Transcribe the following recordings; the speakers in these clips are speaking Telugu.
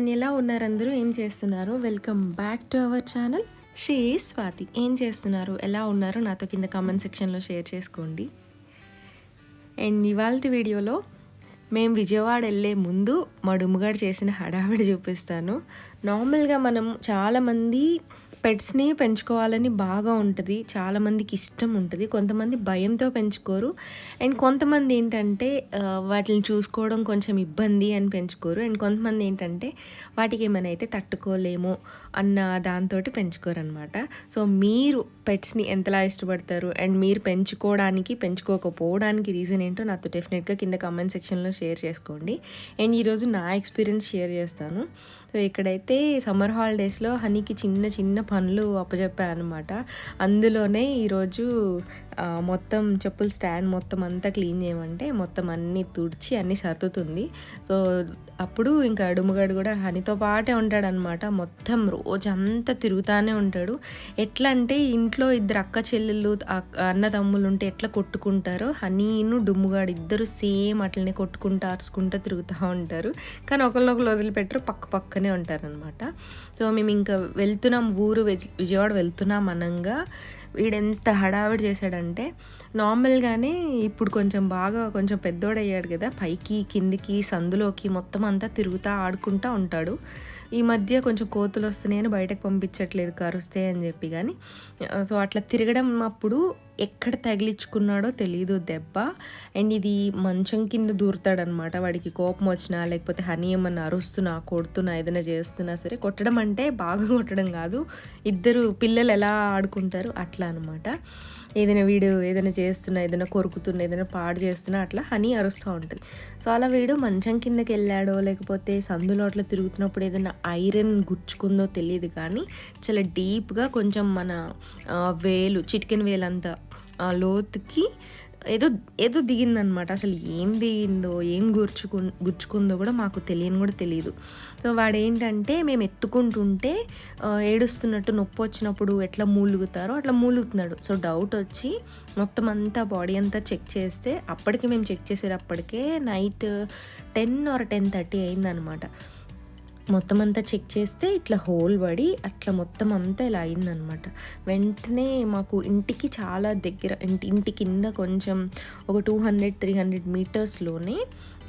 ఎవ్రీవన్ ఎలా ఉన్నారు అందరూ? ఏం చేస్తున్నారు? Welcome back to our channel she Swathi ఏం చేస్తున్నారు? ఎలా ఉన్నారు? నాతో కింద కామెంట్ సెక్షన్లో షేర్ చేసుకోండి. అండ్ ఇవాళ వీడియోలో మేము విజయవాడ వెళ్ళే ముందు మా డుమ్ముగాడు చేసిన హడావిడి చూపిస్తాను. నార్మల్గా మనం చాలామంది పెట్స్ని పెంచుకోవాలని బాగా ఉంటుంది. చాలామందికి ఇష్టం ఉంటుంది. కొంతమంది భయంతో పెంచుకోరు. అండ్ కొంతమంది ఏంటంటే వాటిని చూసుకోవడం కొంచెం ఇబ్బంది అని పెంచుకోరు. అండ్ కొంతమంది ఏంటంటే వాటికి ఏమైనా అయితే తట్టుకోలేము అన్న దాంతో పెంచుకోరు అనమాట సో మీరు పెట్స్ని ఎంతలా ఇష్టపడతారు? అండ్ మీరు పెంచుకోవడానికి పెంచుకోకపోవడానికి రీజన్ ఏంటో నాతో డెఫినెట్గా కింద కామెంట్ సెక్షన్లో షేర్ చేసుకోండి. అండ్ ఈరోజు నా ఎక్స్పీరియన్స్ షేర్ చేస్తాను. సో ఇక్కడైతే సమ్మర్ హాలిడేస్లో హనీకి చిన్న చిన్న పనులు అప్పచెప్పాను అనమాట అందులోనే ఈరోజు మొత్తం చెప్పుల స్టాండ్ మొత్తం అంతా క్లీన్ చేయమంటే మొత్తం అన్నీ తుడిచి అన్నీ సర్దుతుంది. సో అప్పుడు ఇంకా అడుముగాడు కూడా హనీతో పాటే ఉంటాడనమాట. మొత్తం రోజంతా తిరుగుతానే ఉంటాడు. ఎట్లా అంటే ఇంట్లో ఇద్దరు అక్క చెల్లెళ్ళు అక్క- అన్న తమ్ముళ్ళు ఉంటే ఎట్లా కొట్టుకుంటారో హనీను డుమ్ముగాడు ఇద్దరు సేమ్ అట్లనే కొట్టుకుంటూ అరుచుకుంటూ తిరుగుతూ ఉంటారు. కానీ ఒకరినొకరు వదిలిపెట్టరు పక్క పక్కనే ఉంటారనమాట. సో మేము ఇంకా వెళ్తున్నాం ఊరు విజయవాడ వెళ్తున్నాం అనంగా. వీడెంత హడావిడి చేశాడంటే నార్మల్గానే ఇప్పుడు కొంచెం బాగా కొంచెం పెద్దోడయ్యాడు కదా పైకి కిందికి సందులోకి మొత్తం అంతా తిరుగుతూ ఆడుకుంటూ ఉంటాడు. ఈ మధ్య కొంచెం కోతులు వస్తున్నాయని బయటకు పంపించట్లేదు కరుస్తాయని అని చెప్పి కానీ సో అట్లా తిరగడం అప్పుడు ఎక్కడ తగిలించుకున్నాడో తెలియదు దెబ్బ. అండ్ ఇది మంచం కింద దూరుతాడనమాట. వాడికి కోపం వచ్చినా లేకపోతే హనీ ఏమన్నా అరుస్తున్నా కొడుతున్నా ఏదైనా చేస్తున్నా సరే కొట్టడం అంటే బాగా కొట్టడం కాదు. ఇద్దరు పిల్లలు ఎలా ఆడుకుంటారు అట్లా అనమాట. ఏదైనా వీడు ఏదైనా చేస్తున్నా ఏదైనా కొరుకుతున్నా ఏదైనా పాడు చేస్తున్నా అట్లా హనీ అరుస్తూ ఉంటుంది. సో అలా వీడు మంచం కిందకి వెళ్ళాడో లేకపోతే సందులో అట్లా తిరుగుతున్నప్పుడు ఏదైనా ఐరన్ గుచ్చుకుందో తెలియదు కానీ చాలా డీప్గా కొంచెం మన వేలు చిటికెన్ వేలంతా లోతుకి ఏదో ఏదో దిగిందనమాట. అసలు ఏం దిగిందో ఏం గుర్చుకు గుర్చుకుందో కూడా మాకు తెలియని కూడా తెలియదు సో వాడు ఏంటంటే మేము ఎత్తుకుంటుంటే ఏడుస్తున్నట్టు నొప్పి వచ్చినప్పుడు ఎట్లా మూలుగుతారో అట్లా మూలుగుతున్నాడు. సో డౌట్ వచ్చి మొత్తం అంతా బాడీ అంతా చెక్ చేస్తే అప్పటికి మేము check చేసేటప్పటికే night ten or ten thirty అయిందనమాట. మొత్తం అంతా చెక్ చేస్తే ఇట్లా హోల్ పడి అట్లా మొత్తం అంతా ఇలా అయిందనమాట వెంటనే మాకు ఇంటికి చాలా దగ్గర ఇంటి ఇంటి కింద కొంచెం ఒక టూ హండ్రెడ్ త్రీ హండ్రెడ్ మీటర్స్లోనే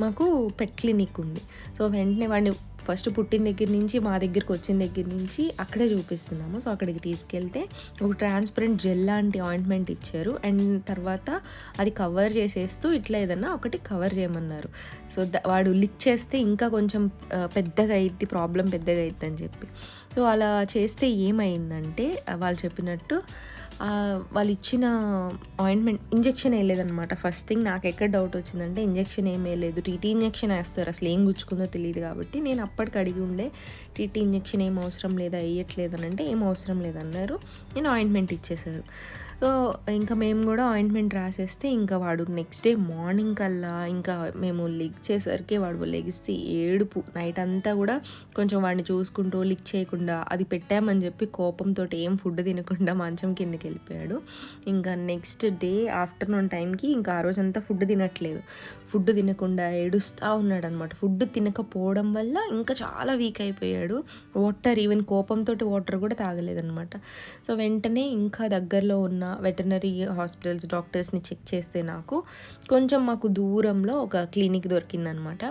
మాకు పెట్ క్లినిక్ ఉంది. సో వెంటనే వాడిని ఫస్ట్ పుట్టిన దగ్గర నుంచి మా దగ్గరికి వచ్చిన దగ్గర నుంచి అక్కడే చూపిస్తున్నాము. సో అక్కడికి తీసుకెళ్తే ఒక ట్రాన్స్పరెంట్ జెల్ లాంటి ఆయింట్మెంట్ ఇచ్చారు. అండ్ తర్వాత అది కవర్ చేసేస్తూ ఇట్లా ఏదన్నా ఒకటి కవర్ చేయమన్నారు. సో వాడు లిక్ చేస్తే ఇంకా కొంచెం పెద్దగా అయింది ప్రాబ్లం పెద్దగా అయింది అని చెప్పి. సో అలా చేస్తే ఏమైందంటే వాళ్ళు చెప్పినట్టు వాళ్ళు ఇచ్చిన ఆయింట్మెంట్ ఇంజెక్షన్ వేయలేదనమాట ఫస్ట్ థింగ్ నాకు ఎక్కడ డౌట్ వచ్చిందంటే ఇంజెక్షన్ ఏం వేయలేదు. టీటీ ఇంజెక్షన్ వేస్తారు. అసలు ఏం గుచ్చుకుందో తెలియదు కాబట్టి నేను అప్పటికి అడిగి ఉండే టీటీ ఇంజెక్షన్ ఏం అవసరం లేదా వేయట్లేదు అని అంటే ఏం అవసరం లేదన్నారు. నేను ఆయింట్మెంట్ ఇచ్చేసారు సో ఇంకా మేము కూడా ఆయింట్మెంట్ రాసేస్తే ఇంకా వాడు నెక్స్ట్ డే మార్నింగ్ కల్లా ఇంకా మేము లిక్ చేసరికి వాడు లెగిస్తే ఏడుపు. నైట్ అంతా కూడా కొంచెం వాడిని చూసుకుంటూ లిక్ చేయకుండా అది పెట్టామని చెప్పి కోపంతో ఏం ఫుడ్ తినకుండా మంచం కిందకి వెళ్ళిపోయాడు. ఇంకా నెక్స్ట్ డే ఆఫ్టర్నూన్ టైంకి ఇంకా ఆ రోజంతా ఫుడ్ తినట్లేదు. ఫుడ్ తినకుండా ఏడుస్తూ ఉన్నాడు అనమాట ఫుడ్ తినకపోవడం వల్ల ఇంకా చాలా వీక్ అయిపోయాడు. వాటర్ ఈవెన్ కోపంతో వాటర్ కూడా తాగలేదన్నమాట సో వెంటనే ఇంకా దగ్గరలో ఉన్న వెటర్నరీ హాస్పిటల్స్ డాక్టర్స్ని చెక్ చేస్తే నాకు కొంచెం మాకు దూరంలో ఒక క్లినిక్ దొరికిందనమాట.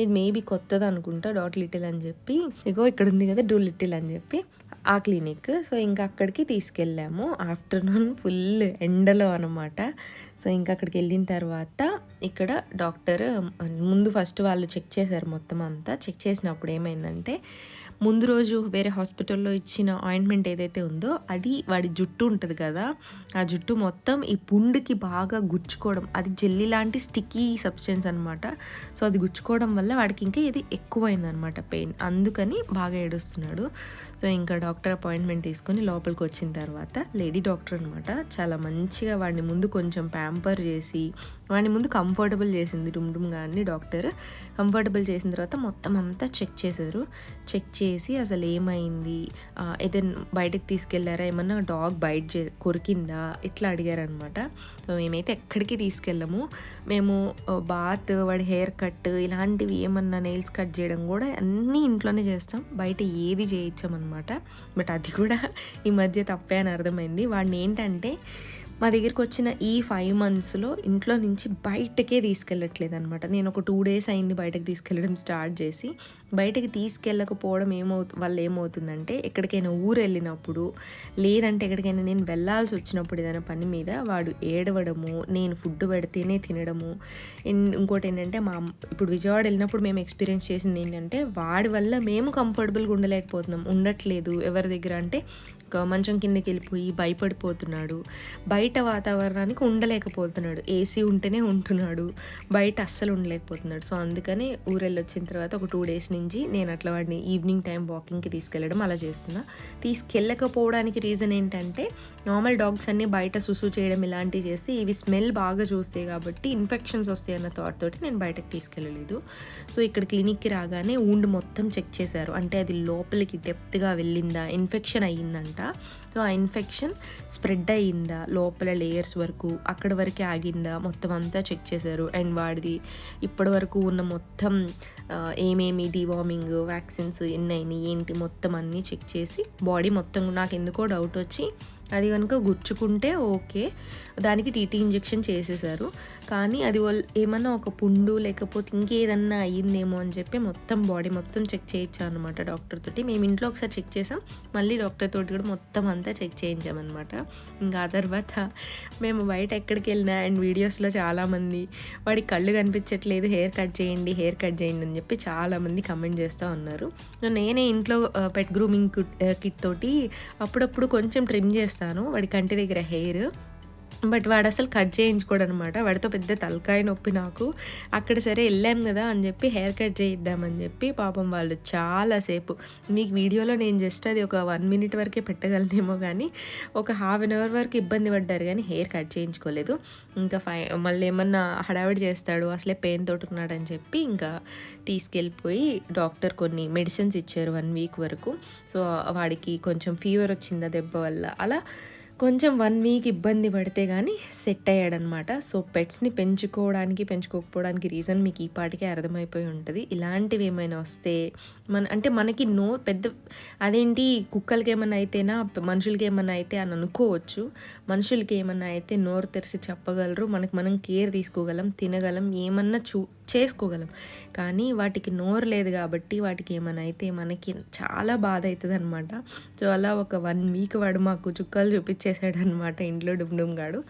ఇది మేబీ కొత్తది అనుకుంటా డాట్ లిటిల్ అని చెప్పి. ఇగో ఇక్కడ ఉంది కదా డూ లిటిల్ అని చెప్పి ఆ క్లినిక్. సో ఇంకా అక్కడికి తీసుకెళ్ళాము. ఆఫ్టర్నూన్ ఫుల్ ఎండలో అనమాట. సో ఇంకా అక్కడికి వెళ్ళిన తర్వాత ఇక్కడ డాక్టర్ ముందు ఫస్ట్ వాళ్ళు చెక్ చేశారు మొత్తం అంతా. చెక్ చేసినప్పుడు ఏమైందంటే ముందు రోజు వేరే హాస్పిటల్లో ఇచ్చిన ఆయింట్మెంట్ ఏదైతే ఉందో అది వాడి జుట్టు ఉంటుంది కదా ఆ జుట్టు మొత్తం ఈ పుండుకి బాగా గుచ్చుకోవడం. అది జెల్లీ లాంటి స్టిక్కీ సబ్స్టెన్స్ అనమాట సో అది గుచ్చుకోవడం వల్ల వాడికి ఇంకా ఇది ఎక్కువైందనమాట పెయిన్. అందుకని బాగా ఏడుస్తున్నాడు. సో ఇంకా డాక్టర్ అపాయింట్మెంట్ తీసుకొని లోపలికి వచ్చిన తర్వాత లేడీ డాక్టర్ అనమాట చాలా మంచిగా వాడిని ముందు కొంచెం ప్యాంపర్ చేసి వాడిని ముందు కంఫర్టబుల్ చేసింది డుమ్ డుమ్గా డాక్టర్. కంఫర్టబుల్ చేసిన తర్వాత మొత్తం అంతా చెక్ చేశారు. చెక్ చేసి అసలు ఏమైంది? ఏదైనా బయటకు తీసుకెళ్ళారా? ఏమన్నా డాగ్ బయట చే కొరికిందా? ఇట్లా అడిగారనమాట సో మేమైతే ఎక్కడికి తీసుకెళ్ళము? మేము బాత్ వాడి హెయిర్ కట్ ఇలాంటివి ఏమన్నా నెయిల్స్ కట్ చేయడం కూడా అన్నీ ఇంట్లోనే చేస్తాం. బయట ఏది చేయించామన్నమాట. బట్ అది కూడా ఈ మధ్య తప్పే అని అర్థమైంది. వాడిని ఏంటంటే మా దగ్గరికి వచ్చిన ఈ ఫైవ్ మంత్స్లో ఇంట్లో నుంచి బయటకే తీసుకెళ్ళట్లేదు అనమాట నేను ఒక టూ డేస్ అయింది బయటకు తీసుకెళ్ళడం స్టార్ట్ చేసి బయటకి తీసుకెళ్ళకపోవడం ఏమవు వల్ల ఏమవుతుందంటే ఎక్కడికైనా ఊరు వెళ్ళినప్పుడు లేదంటే ఎక్కడికైనా నేను వెళ్ళాల్సి వచ్చినప్పుడు ఏదైనా పని మీద వాడు ఏడవడము నేను ఫుడ్ పెడితేనే తినడము. ఇంకోటి ఏంటంటే మా ఇప్పుడు విజయవాడ వెళ్ళినప్పుడు మేము ఎక్స్పీరియన్స్ చేసింది ఏంటంటే వాడి వల్ల మేము కంఫర్టబుల్గా ఉండలేకపోతున్నాం. ఉండట్లేదు ఎవరి దగ్గర అంటే మంచం కిందకి వెళ్ళిపోయి భయపడిపోతున్నాడు. బయట వాతావరణానికి ఉండలేకపోతున్నాడు. ఏసీ ఉంటేనే ఉంటున్నాడు. బయట అస్సలు ఉండలేకపోతున్నాడు. సో అందుకని ఊరెళ్ళి వచ్చిన తర్వాత ఒక టూ డేస్ నుంచి నేను అట్లా వాడిని ఈవినింగ్ టైం వాకింగ్కి తీసుకెళ్ళడం అలా చేస్తున్నా. తీసుకెళ్ళకపోవడానికి రీజన్ ఏంటంటే నార్మల్ డాగ్స్ అన్నీ బయట సుసు చేయడం ఇలాంటివి చేస్తే ఇవి స్మెల్ బాగా చూస్తాయి కాబట్టి ఇన్ఫెక్షన్స్ వస్తాయి అన్న థాట్ తోటి నేను బయటకు తీసుకెళ్ళలేదు. సో ఇక్కడ క్లినిక్కి రాగానే ఊండ్ మొత్తం చెక్ చేశారు. అంటే అది లోపలికి డెప్త్గా వెళ్ళిందా? ఇన్ఫెక్షన్ అయ్యిందంట. సో ఆ ఇన్ఫెక్షన్ స్ప్రెడ్ అయ్యిందా లోపల లేయర్స్ వరకు అక్కడ వరకే ఆగిందా? మొత్తం అంతా చెక్ చేశారు. అండ్ వాడిది ఇప్పటి వరకు ఉన్న మొత్తం ఏమేమి డివార్మింగ్ వ్యాక్సిన్స్ ఎన్ని అయినాయి ఏంటి మొత్తం అన్నీ చెక్ చేసి బాడీ మొత్తం నాకు ఎందుకో డౌట్ వచ్చి అది కనుక గుచ్చుకుంటే ఓకే. దానికి టీటీ ఇంజెక్షన్ చేసేసారు. కానీ అది ఏమన్నా ఒక పుండు లేకపోతే ఇంకేదన్నా అయ్యిందేమో అని చెప్పి మొత్తం బాడీ మొత్తం చెక్ చేయించాం అనమాట డాక్టర్ తోటి. మేము ఇంట్లో ఒకసారి చెక్ చేసాం. మళ్ళీ డాక్టర్ తోటి కూడా మొత్తం అంతా చెక్ చేయించామన్నమాట. ఇంకా ఆ తర్వాత మేము బయట ఎక్కడికి వెళ్ళినా అండ్ వీడియోస్లో చాలామంది వాడికి కళ్ళు కనిపించట్లేదు హెయిర్ కట్ చేయండి హెయిర్ కట్ చేయండి అని చెప్పి చాలామంది కమెంట్ చేస్తూ ఉన్నారు. నేనే ఇంట్లో పెట్ గ్రూమింగ్ కిట్ తోటి అప్పుడప్పుడు కొంచెం ట్రిమ్ చేస్తాను వాడి కంటి దగ్గర హెయిర్. బట్ వాడు అసలు కట్ చేయించుకోడు అనమాట వాడితో పెద్ద తలకాయ నొప్పి నాకు. అక్కడ సరే వెళ్ళాం కదా అని చెప్పి హెయిర్ కట్ చేయిద్దామని చెప్పి పాపం వాళ్ళు చాలాసేపు మీకు వీడియోలో నేను జస్ట్ అది ఒక వన్ మినిట్ వరకే పెట్టగలనేమో కానీ ఒక హాఫ్ అన్ అవర్ వరకు ఇబ్బంది పడ్డారు కానీ హెయిర్ కట్ చేయించుకోలేదు. ఇంకా ఫై మళ్ళీ ఏమన్నా హడావిడి చేస్తాడు అసలే పెయిన్ తోటి అని చెప్పి ఇంకా తీసుకెళ్ళిపోయి డాక్టర్ కొన్ని మెడిసిన్స్ ఇచ్చారు వన్ వీక్ వరకు. సో వాడికి కొంచెం ఫీవర్ వచ్చింది దెబ్బ వల్ల. అలా కొంచెం వన్ వీక్ ఇబ్బంది పడితే కానీ సెట్ అయ్యాడనమాట. సో పెట్స్ని పెంచుకోవడానికి పెంచుకోకపోవడానికి రీజన్ మీకు ఈ పాటికే అర్థమైపోయి ఉంటుంది. ఇలాంటివి ఏమైనా వస్తే మన అంటే మనకి నో పెద్ద అదేంటి కుక్కలకి ఏమైనా అయితేనా మనుషులకి ఏమైనా అయితే అని అనుకోవచ్చు. మనుషులకి ఏమైనా అయితే నోరు తెరిచి చెప్పగలరు. మనకి మనం కేర్ తీసుకోగలం తినగలం. ఏమన్నా చూ చేసుకోగలం. కానీ వాటికి నోరు లేదు కాబట్టి వాటికి ఏమైనా అయితే మనకి చాలా బాధ అవుతుంది అనమాట సో అలా ఒక వన్ వీక్ వాడు మాకు చుక్కలు చూపించేశాడు అనమాట ఇంట్లో డుమ్ గాడు.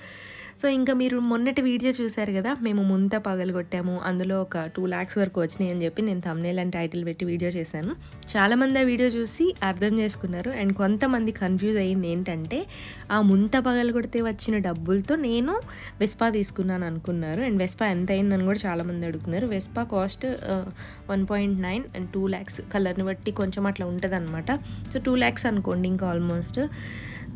సో ఇంకా మీరు మొన్నటి వీడియో చూశారు కదా మేము ముంత పగలగొట్టాము అందులో ఒక టూ ల్యాక్స్ వరకు వచ్చినాయి అని చెప్పి నేను తమ్నేల్ అండ్ టైటిల్ పెట్టి వీడియో చేశాను. చాలామంది ఆ వీడియో చూసి అర్థం చేసుకున్నారు. అండ్ కొంతమంది కన్ఫ్యూజ్ అయ్యింది ఏంటంటే ఆ ముంత పగలగొడితే వచ్చిన డబ్బులతో నేను వెస్పా తీసుకున్నాను అనుకున్నారు. అండ్ వెస్పా ఎంత అయిందని కూడా చాలామంది అడుగుతున్నారు. Vespa cost one point nine and two lakhs కలర్ని బట్టి కొంచెం అట్లా ఉంటుంది అనమాట సో టూ ల్యాక్స్ అనుకోండి ఇంకా ఆల్మోస్ట్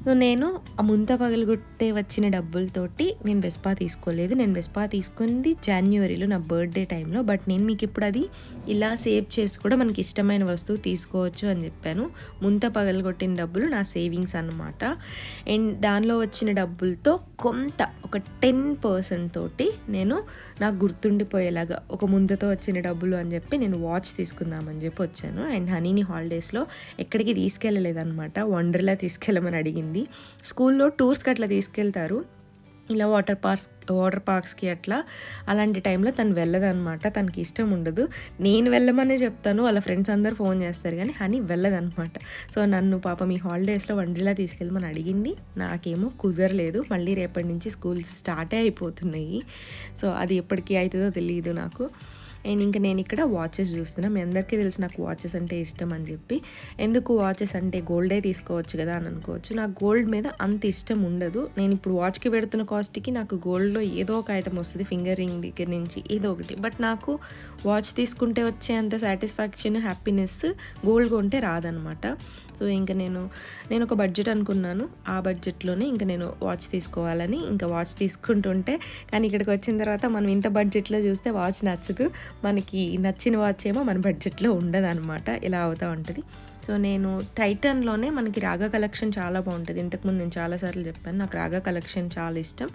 సో నేను ఆ ముంత పగలగొట్టే వచ్చిన డబ్బులతోటి నేను వెస్పా తీసుకోలేదు. నేను వెస్పా తీసుకుంది జనవరిలో నా బర్త్డే టైంలో బట్ నేను మీకు ఇప్పుడు అది ఇలా సేవ్ చేసి కూడా మనకి ఇష్టమైన వస్తువు తీసుకోవచ్చు అని చెప్పాను. ముంత పగలగొట్టిన డబ్బులు నా సేవింగ్స్ అన్నమాట. అండ్ దానిలో వచ్చిన డబ్బులతో కొంత ఒక టెన్ పర్సెంట్ తోటి నేను నాకు గుర్తుండిపోయేలాగా ఒక ముందతో వచ్చిన డబ్బులు అని చెప్పి నేను వాచ్ తీసుకుందామని చెప్పి వచ్చాను. అండ్ హనీని హాలిడేస్లో ఎక్కడికి తీసుకెళ్ళలేదన్నమాట. వండర్లా తీసుకెళ్ళమని అడిగింది. స్కూల్లో టూర్స్కి అట్లా తీసుకెళ్తారు. ఇలా వాటర్ పార్క్స్ వాటర్ పార్క్స్కి అట్లా. అలాంటి టైంలో తను వెళ్ళదనమాట తనకి ఇష్టం ఉండదు. నేను వెళ్ళమనే చెప్తాను. వాళ్ళ ఫ్రెండ్స్ అందరు ఫోన్ చేస్తారు కానీ హనీ వెళ్ళదనమాట సో నన్ను పాపం మీ హాలిడేస్లో వండిలా తీసుకెళ్ళమని అడిగింది. నాకేమో కుదరలేదు. మళ్ళీ రేపటి నుంచి స్కూల్స్ స్టార్టే అయిపోతున్నాయి. సో అది ఎప్పటికీ అవుతుందో తెలియదు నాకు. అండ్ ఇంకా నేను ఇక్కడ వాచెస్ చూస్తున్నా. మీ అందరికీ తెలుసు నాకు వాచెస్ అంటే ఇష్టం అని చెప్పి. ఎందుకు వాచెస్ అంటే గోల్డే తీసుకోవచ్చు కదా అని అనుకోవచ్చు. నాకు గోల్డ్ మీద అంత ఇష్టం ఉండదు. నేను ఇప్పుడు వాచ్కి పెడుతున్న కాస్ట్కి నాకు గోల్డ్లో ఏదో ఒక ఐటమ్ వస్తుంది. ఫింగర్ రింగ్ దగ్గర నుంచి ఏదో ఒకటి. బట్ నాకు వాచ్ తీసుకుంటే వచ్చే అంత సాటిస్ఫాక్షన్ హ్యాపీనెస్ గోల్డ్ కొంటే రాదనమాట. సో ఇంకా నేను నేను ఒక బడ్జెట్ అనుకున్నాను. ఆ బడ్జెట్లోనే ఇంకా నేను వాచ్ తీసుకోవాలని. ఇంకా వాచ్ తీసుకుంటుంటే కానీ ఇక్కడికి వచ్చిన తర్వాత మనం ఇంత బడ్జెట్లో చూస్తే వాచ్ నచ్చదు. మనకి నచ్చిన వాచ్ ఏమో మన బడ్జెట్లో ఉండదు ఇలా అవుతూ ఉంటుంది? సో నేను టైటన్లోనే మనకి రాగా కలెక్షన్ చాలా బాగుంటుంది. ఇంతకుముందు నేను చాలాసార్లు చెప్పాను నాకు రాగా కలెక్షన్ చాలా ఇష్టం.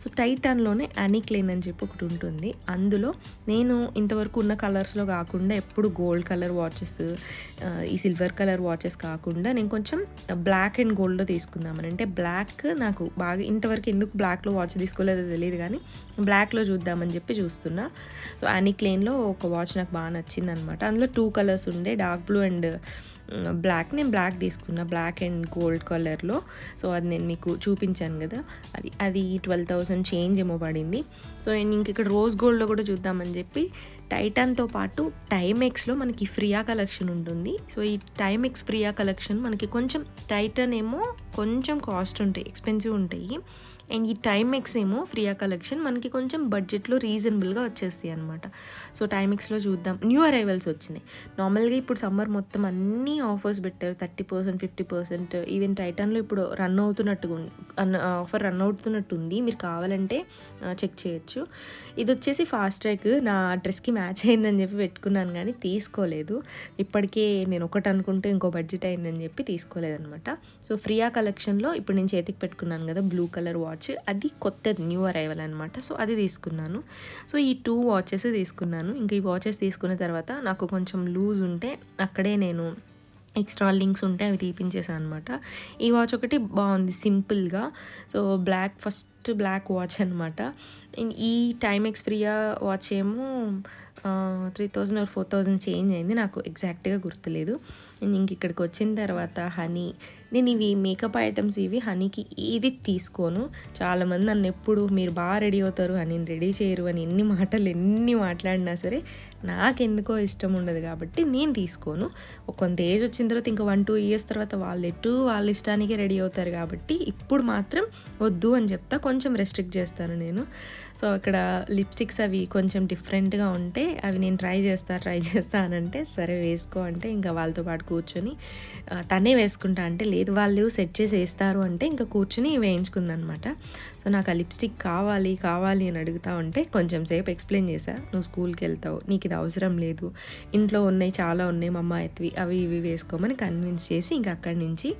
సో టైటన్లోనే క్లీన్ అని చెప్పి ఒకటి ఉంటుంది. అందులో నేను ఇంతవరకు ఉన్న కలర్స్లో కాకుండా ఎప్పుడు గోల్డ్ కలర్ వాచెస్ ఈ సిల్వర్ కలర్ వాచెస్ కాకుండా నేను కొంచెం బ్లాక్ అండ్ గోల్డ్లో తీసుకుందామని. అంటే బ్లాక్ నాకు బాగా ఇంతవరకు ఎందుకు బ్లాక్లో వాచ్ తీసుకోలేదో తెలియదు కానీ బ్లాక్లో చూద్దామని చెప్పి చూస్తున్నా. సో యానీ ఒక వాచ్ నాకు బాగా నచ్చింది అనమాట అందులో టూ కలర్స్ ఉండే డార్క్ బ్లూ అండ్ బ్లాక్ నేను బ్లాక్ తీసుకున్న బ్లాక్ అండ్ గోల్డ్ కలర్లో. సో అది నేను మీకు చూపించాను కదా. అది అది ట్వెల్వ్ థౌసండ్ చేంజ్ ఏమో పడింది. సో ఇంక ఇక్కడ రోజ్ గోల్డ్లో కూడా చూద్దామని చెప్పి టైటాన్తో పాటు టైమెక్స్లో మనకి ఫ్రియా కలెక్షన్ ఉంటుంది. సో ఈ టైమెక్స్ ఫ్రియా కలెక్షన్ మనకి కొంచెం టైటన్ ఏమో కొంచెం కాస్ట్ ఉంటాయి ఎక్స్పెన్సివ్ ఉంటాయి. అండ్ ఈ టైమెక్స్ ఏమో ఫ్రియా కలెక్షన్ మనకి కొంచెం బడ్జెట్లో రీజనబుల్గా వచ్చేస్తాయి అనమాట సో టైమెక్స్లో చూద్దాం. న్యూ అరైవల్స్ వచ్చినాయి. నార్మల్గా ఇప్పుడు సమ్మర్ మొత్తం అన్నీ ఆఫర్స్ పెట్టారు. Thirty percent fifty percent even టైటన్లో ఇప్పుడు రన్ అవుతున్నట్టుగా ఆఫర్ రన్ అవుతున్నట్టు ఉంది. మీరు కావాలంటే చెక్ చేయొచ్చు. ఇది వచ్చేసి ఫాస్ట్ ట్రాక్ నా డ్రెస్కి మ్యాచ్ అయిందని చెప్పి పెట్టుకున్నాను కానీ తీసుకోలేదు. ఇప్పటికే నేను ఒకటి అనుకుంటే ఇంకో బడ్జెట్ అయిందని చెప్పి తీసుకోలేదనమాట సో ఫ్రియా కలెక్షన్లో ఇప్పుడు నేను చేతికి పెట్టుకున్నాను కదా బ్లూ కలర్ వాటర్ వాచ్. అది కొత్త న్యూ అరైవల్ అనమాట సో అది తీసుకున్నాను. సో ఈ టూ వాచెస్ తీసుకున్నాను. ఇంకా ఈ వాచెస్ తీసుకున్న తర్వాత నాకు కొంచెం లూజ్ ఉంటే అక్కడే నేను ఎక్స్ట్రా లింక్స్ ఉంటే అవి తీపించేసాను అనమాట ఈ వాచ్ ఒకటి బాగుంది సింపుల్గా. So black first black watch అనమాట ఈ టైమెక్స్ ఫ్రీయా వాచ్ ఏమో three thousand or four thousand change అయింది. నాకు ఎగ్జాక్ట్గా గుర్తులేదు. నేను ఇంక ఇక్కడికి వచ్చిన తర్వాత హనీ నేను ఇవి మేకప్ ఐటమ్స్ ఇవి హనీకి ఏది తీసుకోను. చాలామంది నన్ను ఎప్పుడు మీరు బాగా రెడీ అవుతారు అని రెడీ చేయరు అని ఎన్ని మాటలు ఎన్ని మాట్లాడినా సరే నాకెందుకో ఇష్టం ఉండదు కాబట్టి నేను తీసుకోను. కొంత ఏజ్ వచ్చిన తర్వాత ఇంకా వన్ టూ ఇయర్స్ తర్వాత వాళ్ళు ఎటు వాళ్ళ ఇష్టానికి రెడీ అవుతారు కాబట్టి ఇప్పుడు మాత్రం వద్దు అని చెప్తా. కొంచెం కొంచెం రెస్ట్రిక్ట్ చేస్తాను నేను. సో అక్కడ లిప్స్టిక్స్ అవి కొంచెం డిఫరెంట్గా ఉంటే అవి నేను ట్రై చేస్తా ట్రై చేస్తా సరే వేసుకో అంటే ఇంకా వాళ్ళతో పాటు కూర్చొని తనే వేసుకుంటా అంటే లేదు వాళ్ళు సెట్ చేసి వేస్తారు అంటే ఇంకా కూర్చుని వేయించుకుందనమాట. సో నాకు ఆ లిప్స్టిక్ కావాలి కావాలి అని అడుగుతా ఉంటే కొంచెం సేపు ఎక్స్ప్లెయిన్ చేశా. నువ్వు స్కూల్కి వెళ్తావు నీకు ఇది అవసరం లేదు. ఇంట్లో ఉన్నాయి చాలా ఉన్నాయి మా అమ్మాయి అవి ఇవి వేసుకోమని కన్విన్స్ చేసి ఇంక అక్కడి నుంచి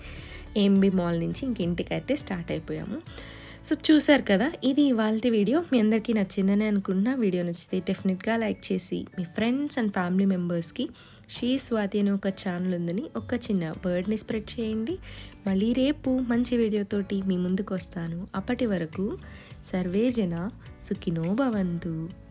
ఏంబి మాల్ నుంచి ఇంక ఇంటికైతే స్టార్ట్ అయిపోయాము. సో చూసారు కదా ఇది ఇవాళ వీడియో. మీ అందరికీ నచ్చిందని అనుకుంటున్నా. వీడియో నచ్చితే డెఫినెట్గా లైక్ చేసి మీ ఫ్రెండ్స్ అండ్ ఫ్యామిలీ మెంబర్స్కి షీ స్వాతి అనే ఒక ఛానల్ ఉందని ఒక చిన్న బర్డ్ని స్ప్రెడ్ చేయండి. మళ్ళీ రేపు మంచి వీడియోతోటి మీ ముందుకు వస్తాను. అప్పటి వరకు సర్వే జన సుఖినో భవంతు.